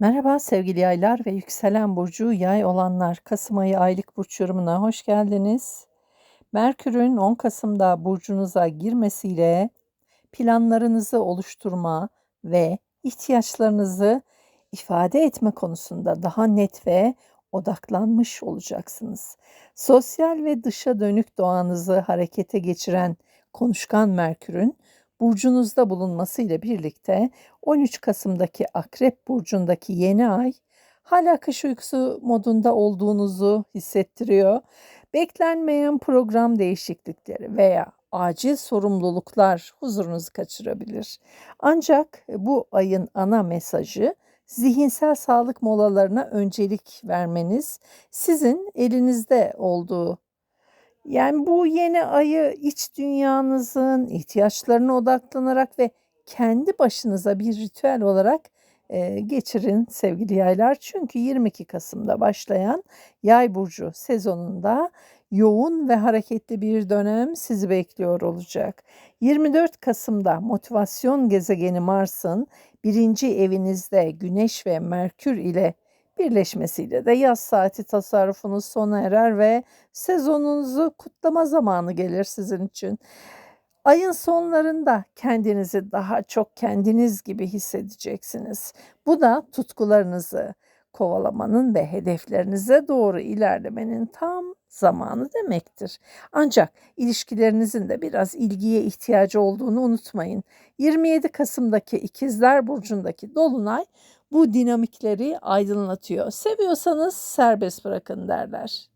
Merhaba sevgili yaylar ve yükselen burcu yay olanlar. Kasım ayı aylık burç yorumuna hoş geldiniz. Merkür'ün 10 Kasım'da burcunuza girmesiyle planlarınızı oluşturma ve ihtiyaçlarınızı ifade etme konusunda daha net ve odaklanmış olacaksınız. Sosyal ve dışa dönük doğanızı harekete geçiren konuşkan Merkür'ün burcunuzda bulunması ile birlikte 13 Kasım'daki Akrep burcundaki yeni ay hala kış uykusu modunda olduğunuzu hissettiriyor. Beklenmeyen program değişiklikleri veya acil sorumluluklar huzurunuzu kaçırabilir. Ancak bu ayın ana mesajı zihinsel sağlık molalarına öncelik vermeniz sizin elinizde olduğu yani bu yeni ayı iç dünyanızın ihtiyaçlarına odaklanarak ve kendi başınıza bir ritüel olarak e, geçirin sevgili yaylar. Çünkü 22 Kasım'da başlayan yay burcu sezonunda yoğun ve hareketli bir dönem sizi bekliyor olacak. 24 Kasım'da motivasyon gezegeni Mars'ın birinci evinizde Güneş ve Merkür ile birleşmesiyle de yaz saati tasarrufunuz sona erer ve sezonunuzu kutlama zamanı gelir sizin için. Ayın sonlarında kendinizi daha çok kendiniz gibi hissedeceksiniz. Bu da tutkularınızı kovalamanın ve hedeflerinize doğru ilerlemenin tam zamanı demektir. Ancak ilişkilerinizin de biraz ilgiye ihtiyacı olduğunu unutmayın. 27 Kasım'daki İkizler Burcu'ndaki Dolunay bu dinamikleri aydınlatıyor. Seviyorsanız serbest bırakın derler.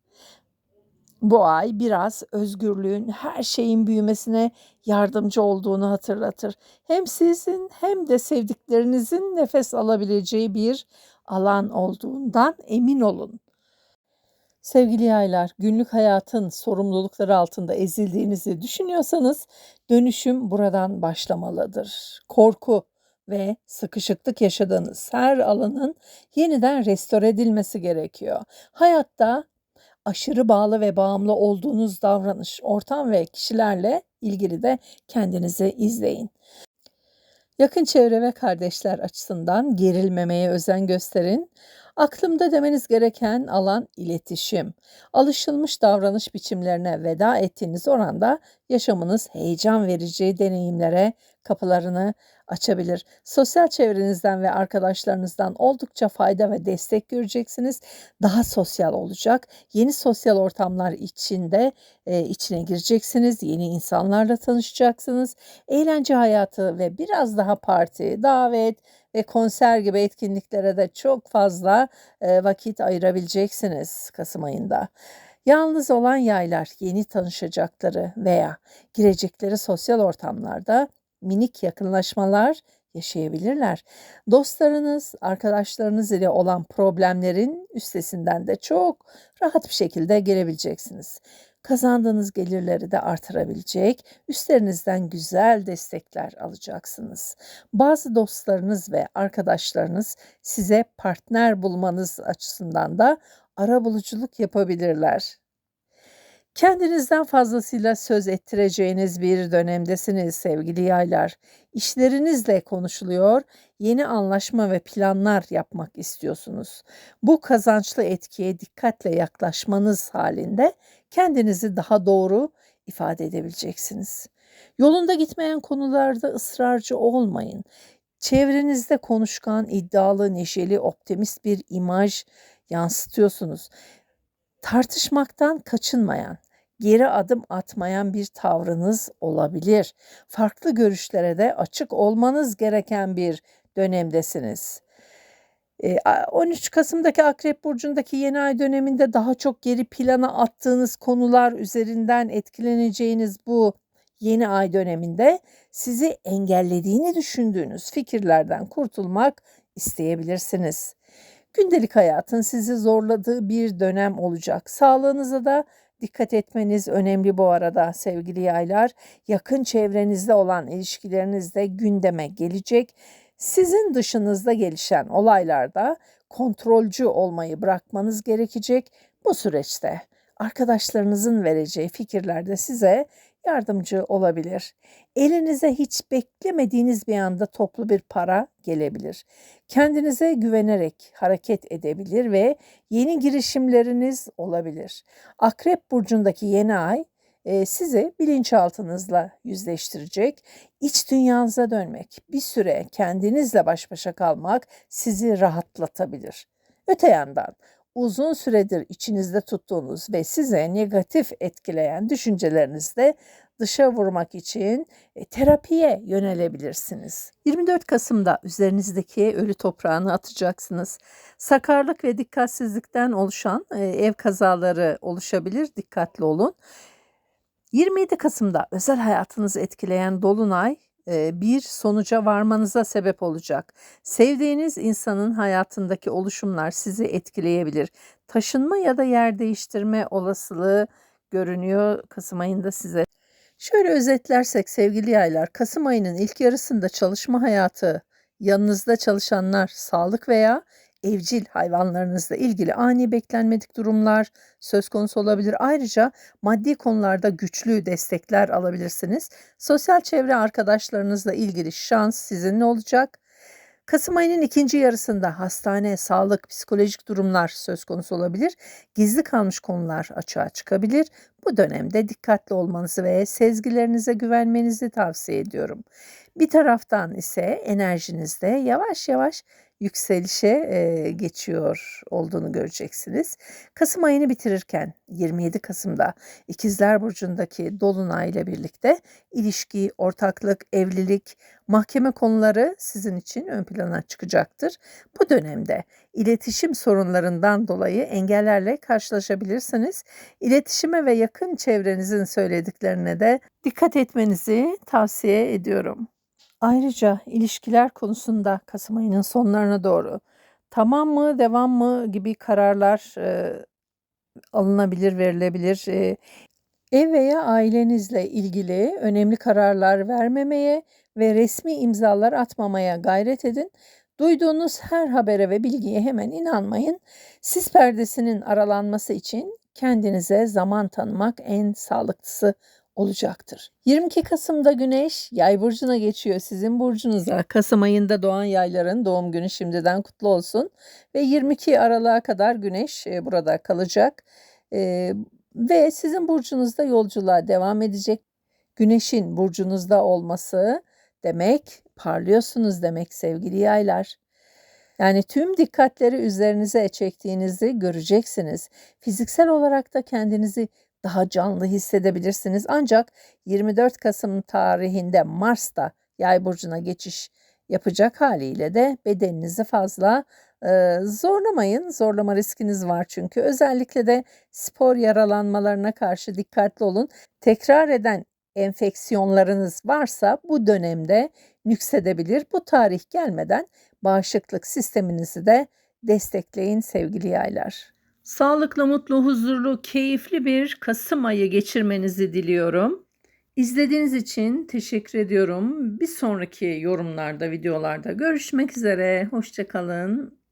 Bu ay biraz özgürlüğün her şeyin büyümesine yardımcı olduğunu hatırlatır. Hem sizin hem de sevdiklerinizin nefes alabileceği bir alan olduğundan emin olun. Sevgili yaylar, günlük hayatın sorumlulukları altında ezildiğinizi düşünüyorsanız dönüşüm buradan başlamalıdır. Korku, ve sıkışıklık yaşadığınız her alanın yeniden restore edilmesi gerekiyor. Hayatta aşırı bağlı ve bağımlı olduğunuz davranış, ortam ve kişilerle ilgili de kendinizi izleyin. Yakın çevre ve kardeşler açısından gerilmemeye özen gösterin. Aklımda demeniz gereken alan iletişim. Alışılmış davranış biçimlerine veda ettiğiniz oranda yaşamınız heyecan verici deneyimlere kapılarını açabilir. Sosyal çevrenizden ve arkadaşlarınızdan oldukça fayda ve destek göreceksiniz. Daha sosyal olacak. Yeni sosyal ortamlar içinde e, içine gireceksiniz. Yeni insanlarla tanışacaksınız. Eğlence hayatı ve biraz daha parti, davet ve konser gibi etkinliklere de çok fazla e, vakit ayırabileceksiniz Kasım ayında. Yalnız olan yaylar yeni tanışacakları veya girecekleri sosyal ortamlarda minik yakınlaşmalar yaşayabilirler. Dostlarınız, arkadaşlarınız ile olan problemlerin üstesinden de çok rahat bir şekilde gelebileceksiniz. Kazandığınız gelirleri de artırabilecek, üstlerinizden güzel destekler alacaksınız. Bazı dostlarınız ve arkadaşlarınız size partner bulmanız açısından da ara buluculuk yapabilirler. Kendinizden fazlasıyla söz ettireceğiniz bir dönemdesiniz sevgili yaylar. İşlerinizle konuşuluyor, yeni anlaşma ve planlar yapmak istiyorsunuz. Bu kazançlı etkiye dikkatle yaklaşmanız halinde kendinizi daha doğru ifade edebileceksiniz. Yolunda gitmeyen konularda ısrarcı olmayın. Çevrenizde konuşkan, iddialı, neşeli, optimist bir imaj yansıtıyorsunuz. Tartışmaktan kaçınmayan, geri adım atmayan bir tavrınız olabilir. Farklı görüşlere de açık olmanız gereken bir dönemdesiniz. 13 Kasım'daki Akrep Burcu'ndaki yeni ay döneminde daha çok geri plana attığınız konular üzerinden etkileneceğiniz bu yeni ay döneminde sizi engellediğini düşündüğünüz fikirlerden kurtulmak isteyebilirsiniz. Gündelik hayatın sizi zorladığı bir dönem olacak. Sağlığınıza da Dikkat etmeniz önemli bu arada sevgili yaylar. Yakın çevrenizde olan ilişkilerinizde gündeme gelecek. Sizin dışınızda gelişen olaylarda kontrolcü olmayı bırakmanız gerekecek bu süreçte. Arkadaşlarınızın vereceği fikirler de size yardımcı olabilir. Elinize hiç beklemediğiniz bir anda toplu bir para gelebilir. Kendinize güvenerek hareket edebilir ve yeni girişimleriniz olabilir. Akrep burcundaki yeni ay e, sizi bilinçaltınızla yüzleştirecek, iç dünyanıza dönmek, bir süre kendinizle baş başa kalmak sizi rahatlatabilir. Öte yandan uzun süredir içinizde tuttuğunuz ve size negatif etkileyen düşüncelerinizi de dışa vurmak için e, terapiye yönelebilirsiniz. 24 Kasım'da üzerinizdeki ölü toprağını atacaksınız. Sakarlık ve dikkatsizlikten oluşan e, ev kazaları oluşabilir. Dikkatli olun. 27 Kasım'da özel hayatınızı etkileyen dolunay bir sonuca varmanıza sebep olacak. Sevdiğiniz insanın hayatındaki oluşumlar sizi etkileyebilir. Taşınma ya da yer değiştirme olasılığı görünüyor Kasım ayında size. Şöyle özetlersek sevgili yaylar, Kasım ayının ilk yarısında çalışma hayatı, yanınızda çalışanlar, sağlık veya evcil hayvanlarınızla ilgili ani beklenmedik durumlar söz konusu olabilir. Ayrıca maddi konularda güçlü destekler alabilirsiniz. Sosyal çevre arkadaşlarınızla ilgili şans sizinle olacak. Kasım ayının ikinci yarısında hastane, sağlık, psikolojik durumlar söz konusu olabilir. Gizli kalmış konular açığa çıkabilir. Bu dönemde dikkatli olmanızı ve sezgilerinize güvenmenizi tavsiye ediyorum. Bir taraftan ise enerjinizde yavaş yavaş yükselişe e, geçiyor olduğunu göreceksiniz. Kasım ayını bitirirken 27 Kasım'da İkizler Burcu'ndaki Dolunay ile birlikte ilişki, ortaklık, evlilik, mahkeme konuları sizin için ön plana çıkacaktır. Bu dönemde iletişim sorunlarından dolayı engellerle karşılaşabilirsiniz. İletişime ve yakın çevrenizin söylediklerine de dikkat etmenizi tavsiye ediyorum. Ayrıca ilişkiler konusunda Kasım ayının sonlarına doğru tamam mı, devam mı gibi kararlar e, alınabilir, verilebilir. E, ev veya ailenizle ilgili önemli kararlar vermemeye ve resmi imzalar atmamaya gayret edin. Duyduğunuz her habere ve bilgiye hemen inanmayın. Sis perdesinin aralanması için kendinize zaman tanımak en sağlıklısı olacaktır. 22 Kasım'da Güneş Yay burcuna geçiyor sizin burcunuza. Kasım ayında doğan yayların doğum günü şimdiden kutlu olsun ve 22 Aralık'a kadar Güneş e, burada kalacak. E, ve sizin burcunuzda yolculuğa devam edecek. Güneşin burcunuzda olması demek parlıyorsunuz demek sevgili yaylar. Yani tüm dikkatleri üzerinize çektiğinizi göreceksiniz. Fiziksel olarak da kendinizi daha canlı hissedebilirsiniz. Ancak 24 Kasım tarihinde Mars da Yay burcuna geçiş yapacak haliyle de bedeninizi fazla e, zorlamayın. Zorlama riskiniz var çünkü. Özellikle de spor yaralanmalarına karşı dikkatli olun. Tekrar eden enfeksiyonlarınız varsa bu dönemde nüksedebilir. Bu tarih gelmeden bağışıklık sisteminizi de destekleyin sevgili yaylar. Sağlıklı, mutlu, huzurlu, keyifli bir Kasım ayı geçirmenizi diliyorum. İzlediğiniz için teşekkür ediyorum. Bir sonraki yorumlarda, videolarda görüşmek üzere. Hoşçakalın.